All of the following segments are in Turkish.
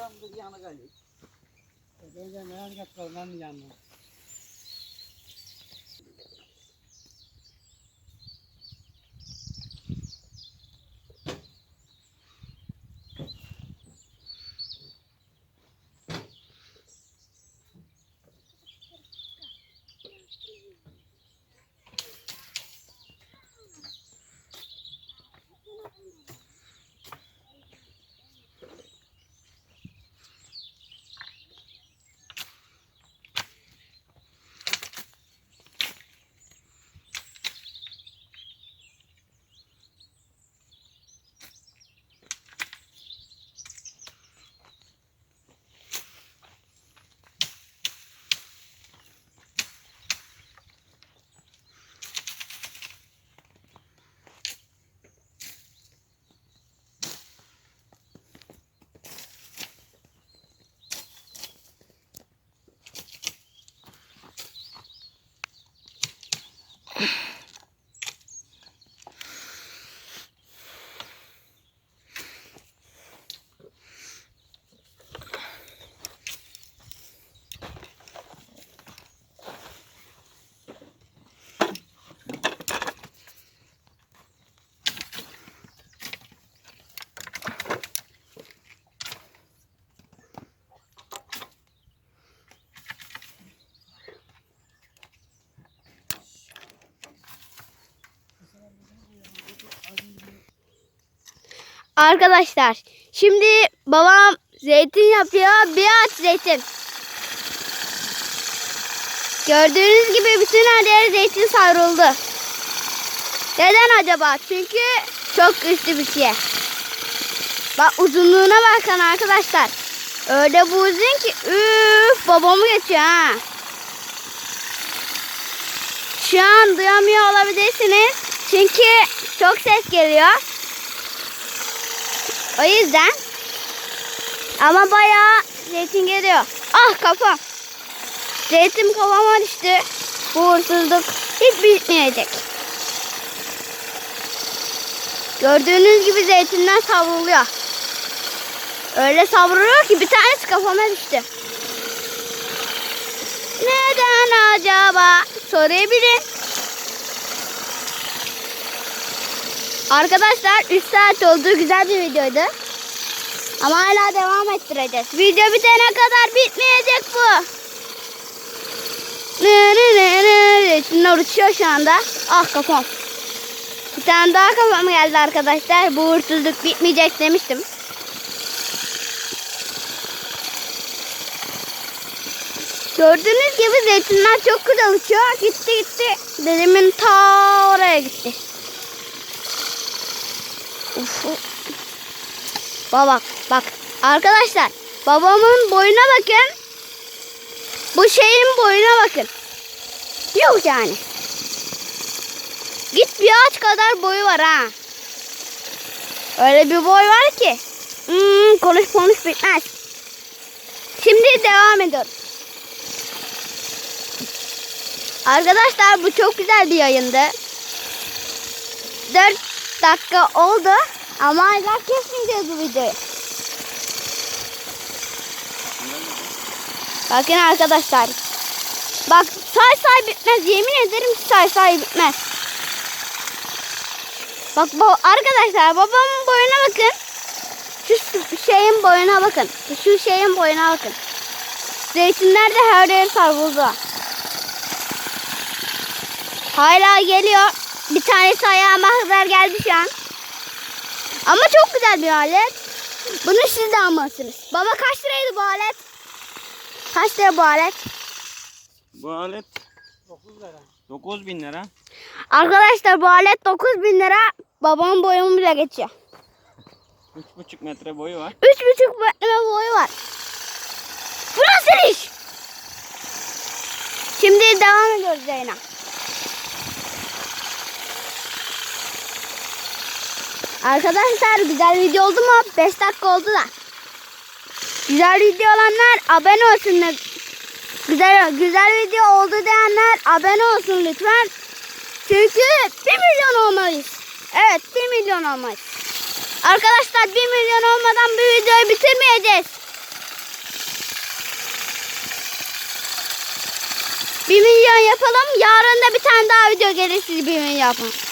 Adam da yanı kalıyor. Ben de merak etmem, ben yanım. Arkadaşlar şimdi babam zeytin yapıyor. Bir ağaç zeytin. Gördüğünüz gibi bütün her yer zeytin savruldu. Neden acaba? Çünkü çok güçlü bir şey. Bak uzunluğuna bakın arkadaşlar. Öyle bu uzun ki üf babamı geçiyor ha. Şu an duyamıyor olabilirsiniz. Çünkü çok ses geliyor. O yüzden. Ama bayağı zeytin geliyor. Ah kafam. Zeytin kafama düştü. Bu hırsızlık hiç bitmeyecek. Gördüğünüz gibi zeytinler savruluyor. Öyle savruluyor ki bir tanesi kafama düştü. Neden acaba? Sorabilirim. Arkadaşlar 3 saat oldu. Güzel bir videoydu. Ama hala devam ettireceğiz. Video bitene kadar bitmeyecek bu. Ne ne ne ne. Şunlar uçuyor şu anda. Ah kafam. Bir tane daha kafam geldi arkadaşlar. Bu hırsızlık bitmeyecek demiştim. Gördüğünüz gibi zeytinler çok güzel uçuyor. Gitti gitti. Dedemin ta oraya gitti. Uf. Bak arkadaşlar babamın boyuna bakın. Bu şeyin boyuna bakın. Yok yani. Git bir ağaç kadar boyu var ha. Öyle bir boy var ki. Hmm, konuş konuş bitmez. Şimdi devam ediyoruz. Arkadaşlar bu çok güzel bir yayındı. 4 dakika oldu ama hala kesmeyeceğiz bu videoyu. Bakın arkadaşlar. Bak say say bitmez. Yemin ederim ki say say bitmez. Bak bu arkadaşlar babamın boyuna bakın. Şu şeyin boyuna bakın. Şu şeyin boyuna bakın. Zeytinler de her yer savruldu. Hala geliyor. Bir tanesi ayağıma kadar geldi şu an. Ama çok güzel bir alet. Bunu siz de almalısınız. Baba kaç liraydı bu alet? Kaç lira bu alet? Bu alet 9 lira. 9000 lira. Arkadaşlar bu alet 9000 lira. Babamın boyumu bile geçiyor. 3,5 metre boyu var. 3,5 metre boyu var. Bu nasıl iş? Şimdi devam ediyoruz yayına. Arkadaşlar güzel video oldu mu? 5 dakika oldu da. Güzel video olanlar abone olsun. Güzel güzel video oldu diyenler abone olsun lütfen. Çünkü 1 milyon olmalıyız. Evet 1 milyon olmalıyız. Arkadaşlar 1 milyon olmadan bu videoyu bitirmeyeceğiz. 1 milyon yapalım. Yarın da bir tane daha video gelir siz 1 milyon yapın.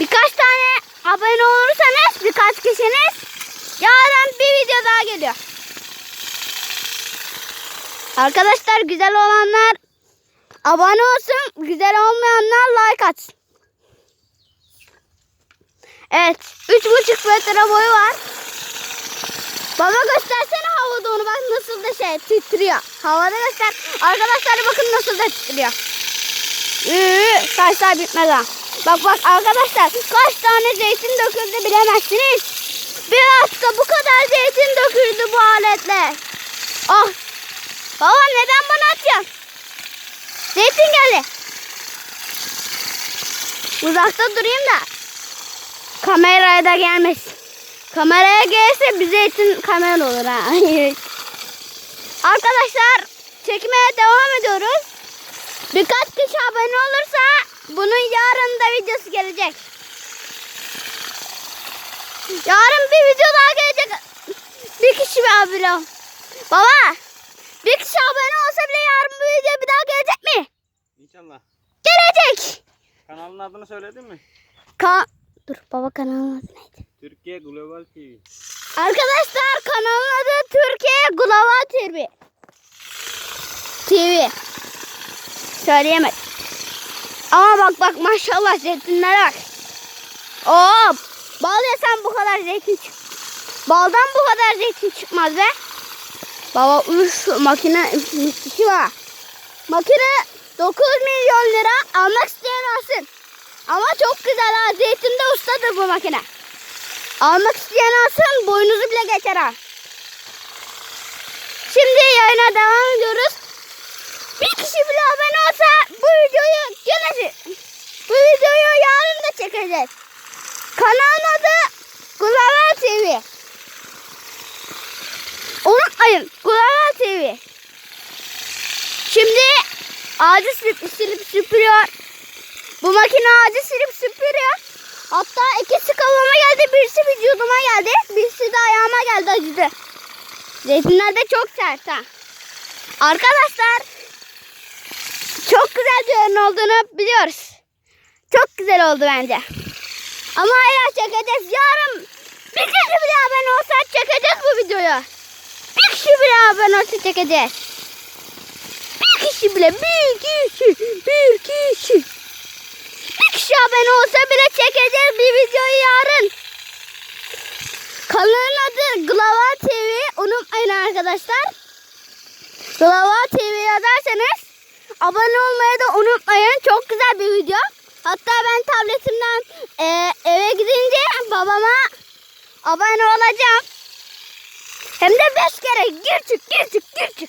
Birkaç tane abone olursanız birkaç kişiniz yarın bir video daha geliyor. Arkadaşlar güzel olanlar abone olsun. Güzel olmayanlar like atsın. Evet. Üç buçuk metre boyu var. Baba göstersene havada onu bak nasıl da şey titriyor. Havada göster. Arkadaşlar bakın nasıl da titriyor. Üü, saçlar bitmez ha. Bak bak arkadaşlar kaç tane zeytin döküldü bilemezsiniz. Bir hafta bu kadar zeytin döküldü bu aletle. Ah. Baba neden bana atıyorsun? Zeytin geldi. Uzakta durayım da kameraya da gelmesin. Kameraya gelirse bize için kamera olur ha. Arkadaşlar çekmeye devam ediyoruz. Birkaç kişi abone olursa bunun yarın da videosu gelecek. Yarın bir video daha gelecek. Bir kişi bir abone. Baba bir kişi abone olsa bile yarın bu video bir daha gelecek mi? İnşallah. Gelecek. Kanalın adını söyledin mi? Ka Dur baba kanalın adı neydi? Türkiye Global TV. Arkadaşlar kanalın adı Türkiye Global TV. TV. Söyleyemedim. Ama bak bak maşallah zeytinlere bak. Oo, bal yesen bu kadar zeytin çık. Baldan bu kadar zeytin çıkmaz be. Baba üf makine müthişi var. Makine 9 milyon lira almak isteyen alsın. Ama çok güzel ha. Zeytinde ustadır bu makine. Almak isteyen alsın boynuzu bile geçer ha. Şimdi yayına devam ediyoruz. Kişi bile abone olsa bu videoyu gene bu videoyu yarın da çekeceğiz. Kanalın adı Global TV. Unutmayın Global TV. Şimdi ağacı silip, silip süpürüyor. Bu makine ağacı silip süpürüyor. Hatta ikisi kafama geldi, birisi vücuduma geldi, birisi de ayağıma geldi acıdı. Zeytinler de çok sert ha. Arkadaşlar çok güzel bir ürün olduğunu biliyoruz. Çok güzel oldu bence. Ama hala çekeceğiz. Yarın bir kişi bile abone olsa çekeceğiz bu videoyu. Bir kişi bile abone olsa çekeceğiz. Bir kişi bile, bir kişi, bir kişi. Bir kişi abone olsa bile çekeceğiz bir videoyu yarın. Kanalın adı Glava TV. Unutmayın arkadaşlar. Glava TV yazarsanız abone olmayı da unutmayın. Çok güzel bir video. Hatta ben tabletimden e, eve gidince babama abone olacağım. Hem de beş kere gir çık gir.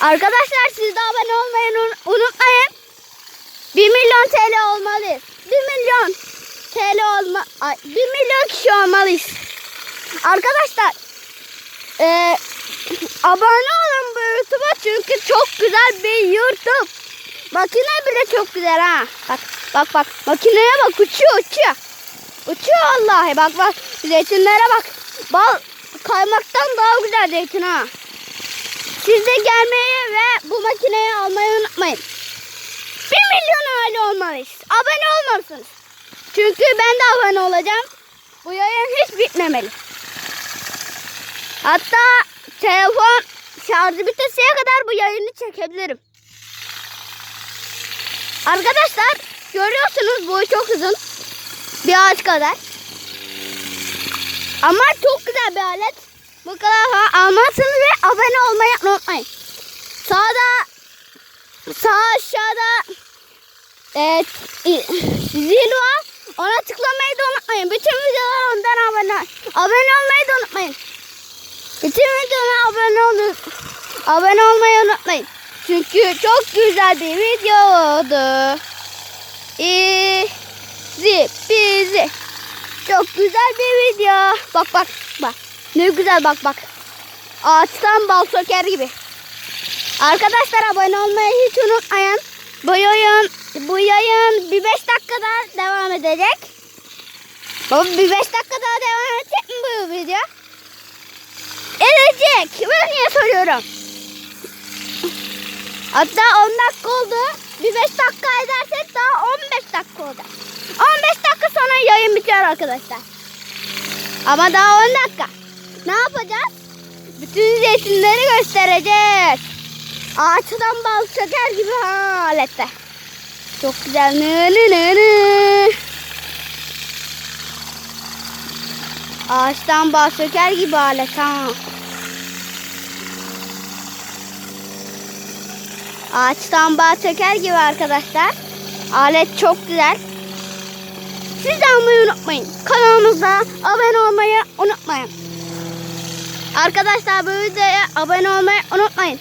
Arkadaşlar siz de abone olmayı un- unutmayın. 1 milyon TL olmalıyız. 1 milyon TL olma ay, 1 milyon kişi olmalıyız. Arkadaşlar e, abone olun YouTube'a çünkü çok güzel bir YouTube. Makine bile çok güzel ha. Bak bak bak makineye bak uçuyor uçuyor. Uçuyor vallahi bak bak zeytinlere bak. Bal kaymaktan daha güzel zeytin ha. Siz de gelmeyi ve bu makineyi almayı unutmayın. 1 milyon aile olmalıyız. Abone olmalısınız. Çünkü ben de abone olacağım. Bu yayın hiç bitmemeli. Hatta telefon şarjı bitesiye kadar bu yayını çekebilirim. Arkadaşlar görüyorsunuz boyu çok uzun. Bir ağaç kadar. Ama çok güzel bir alet. Bu kadar ha, almalısınız ve abone olmayı unutmayın. Sağda sağ aşağıda evet, zil var. Ona tıklamayı da unutmayın. Bütün videolar ondan abone. Abone olmayı da unutmayın. Bütün videolara abone olun. Abone olmayı unutmayın. Çünkü çok güzel bir video oldu. İzi bizi. Çok güzel bir video. Bak bak bak. Ne güzel bak bak. Ağaçtan bal söker gibi. Arkadaşlar abone olmayı hiç unutmayın. Bu yayın, bu yayın bir beş dakika daha devam edecek. Baba bir beş dakika daha devam edecek mi bu video? Edecek. Ben niye soruyorum? Hatta 10 dakika oldu. Bir 5 dakika edersek daha 15 dakika oldu. 15 dakika sonra yayın bitiyor arkadaşlar. Ama daha 10 dakika. Ne yapacağız? Bütün zeytinleri göstereceğiz. Ağaçtan bal çeker gibi ha alette. Çok güzel. Nı nı nı nı. Ağaçtan bal söker gibi alet ha. Ağaçtan bağ çeker gibi arkadaşlar. Alet çok güzel. Siz de almayı unutmayın. Kanalımıza abone olmayı unutmayın. Arkadaşlar bu videoya abone olmayı unutmayın.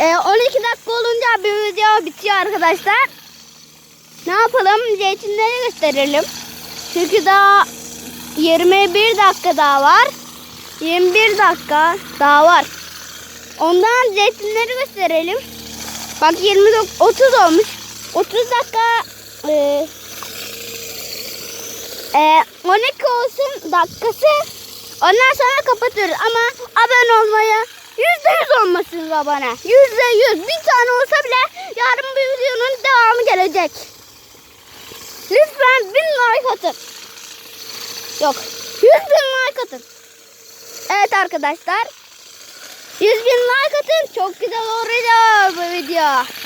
Ee, 12 dakika olunca bir video bitiyor arkadaşlar. Ne yapalım? Zeytinleri gösterelim. Çünkü daha 21 dakika daha var. 21 dakika daha var. Ondan zeytinleri gösterelim. Bak 20 30 olmuş. 30 dakika e, e, 12 olsun dakikası. Ondan sonra kapatıyoruz ama abone olmaya %100 olmasınız abone. %100 bir tane olsa bile yarın bir videonun devamı gelecek. Lütfen 1000 like atın. Yok 100 bin like atın. Evet arkadaşlar 100 bin like atın. Çok güzel olacak bu video.